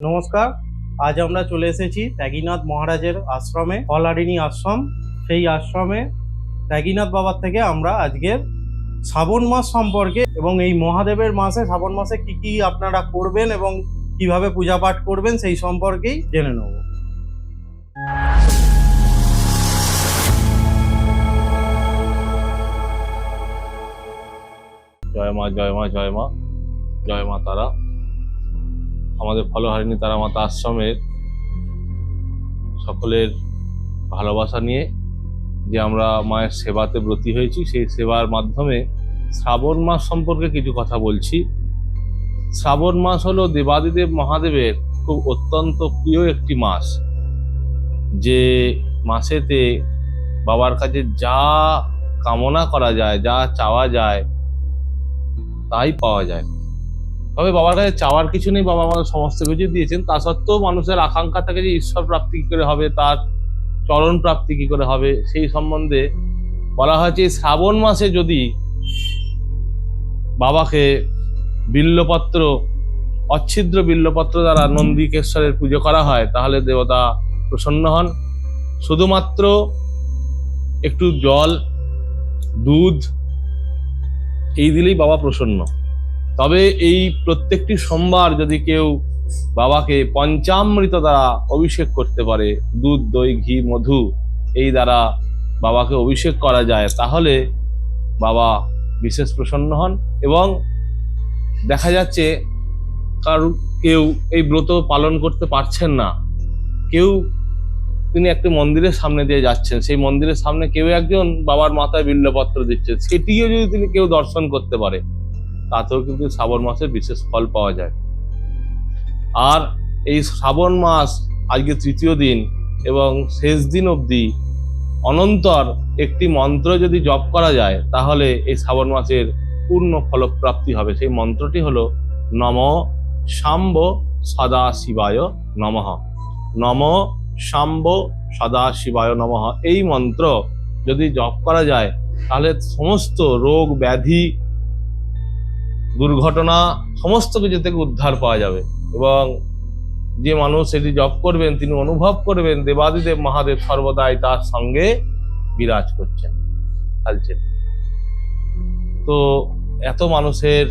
নমস্কার, আজ আমরা চলে এসেছি ত্যাগীনাথ মহারাজের আশ্রমে কলারিণী আশ্রম। সেই আশ্রমে ত্যাগীনাথ বাবার থেকে আমরা আজকের শ্রাবণ মাস সম্পর্কে এবং এই মহাদেবের মাসে শ্রাবণ মাসে কি কি আপনারা করবেন এবং কীভাবে পূজা পাঠ করবেন সেই সম্পর্কেই জেনে নেব। জয় মা জয় মা জয় মা জয় মা তারা। আমাদের ফলহারিণী তারা মাতা আশ্রমের সকলের ভালোবাসা নিয়ে যে আমরা মায়ের সেবাতে ব্রতী হয়েছি, সেই সেবার মাধ্যমে শ্রাবণ মাস সম্পর্কে কিছু কথা বলছি। শ্রাবণ মাস হলো দেবাদিদেব মহাদেবের খুব অত্যন্ত প্রিয় একটি মাস, যে মাসেতে বাবার কাছে যা কামনা করা যায়, যা চাওয়া যায়, তাই পাওয়া যায়। তবে বাবার কাছে চাওয়ার কিছু নেই, বাবা আমাদের সমস্ত কিছু দিয়েছেন। তা সত্ত্বেও মানুষের আকাঙ্ক্ষা থাকে যে ঈশ্বর প্রাপ্তি কি করে হবে, তার চরণ প্রাপ্তি কি করে হবে, সেই সম্বন্ধে বলা হয়েছে, শ্রাবণ মাসে যদি বাবাকে বিল্লপত্র, অচ্ছিদ্র বিল্লপত্র দ্বারা নন্দিকেশ্বরের পুজো করা হয়, তাহলে দেবতা প্রসন্ন হন। শুধুমাত্র একটু জল, দুধ, এই দিলেই বাবা প্রসন্ন। তবে এই প্রত্যেকটি সোমবার যদি কেউ বাবাকে পঞ্চামৃত দ্বারা অভিষেক করতে পারে, দুধ, দই, ঘি, মধু, এই দ্বারা বাবাকে অভিষেক করা যায়, তাহলে বাবা বিশেষ প্রসন্ন হন এবং দেখা যাচ্ছে কারও, কেউ এই ব্রত পালন করতে পারছেন না। কেউ, তিনি একটি মন্দিরের সামনে দিয়ে যাচ্ছেন, সেই মন্দিরের সামনে কেউ একজন বাবার মাথায় বিল্লপত্র দিচ্ছে সেটিও যদি তিনি কেউ দর্শন করতে পারে তাতেও কিন্তু শ্রাবণ মাসের বিশেষ ফল পাওয়া যায়। আর এই শ্রাবণ মাস আজকে তৃতীয় দিন এবং শেষ দিন অবধি অনন্তর একটি মন্ত্র যদি জপ করা যায়, তাহলে এই শ্রাবণ মাসের পূর্ণ ফলপ্রাপ্তি হবে। সেই মন্ত্রটি হলো, নম শাম্ব সদা শিবায় নমঃ। নম শাম্ব সদা শিবায় নমঃ। এই মন্ত্র যদি জপ করা যায়, তাহলে সমস্ত রোগ, ব্যাধি দুর্ঘটনা সমস্ত কিছু থেকে উদ্ধার পাওয়া যাবে। এবং যে মানুষ এটি জপ করবেন, তিনি অনুভব করবেন, দেবাদিদেব মহাদেব সর্বদাই তার সঙ্গে বিরাজ করছেন চালছেন তো এত মানুষের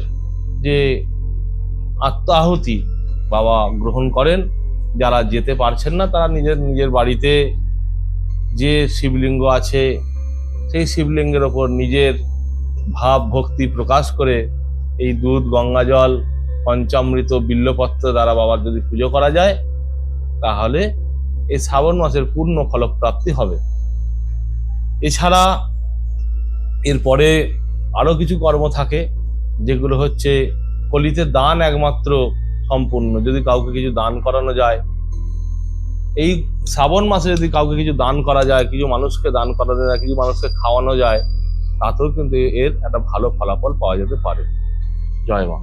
যে আত্মাহুতি বাবা গ্রহণ করেন, যারা যেতে পারছেন না, তারা নিজের নিজের বাড়িতে যে শিবলিঙ্গ আছে, সেই শিবলিঙ্গের ওপর নিজের ভাব ভক্তি প্রকাশ করে এই দুধ, গঙ্গা জল, পঞ্চামৃত, বিল্লপত্র দ্বারা বাবার যদি পুজো করা যায়, তাহলে এই শ্রাবণ মাসের পূর্ণ ফলপ্রাপ্তি হবে। এছাড়া এরপরে আরও কিছু কর্ম থাকে, যেগুলো হচ্ছে কলিতে দান একমাত্র সম্পূর্ণ। যদি কাউকে কিছু দান করানো যায়, এই শ্রাবণ মাসে যদি কাউকে কিছু দান করা যায়, কিছু মানুষকে দান করানো যায়, কিছু মানুষকে খাওয়ানো যায়, তাতেও কিন্তু এর একটা ভালো ফলাফল পাওয়া যেতে পারে। জয় মা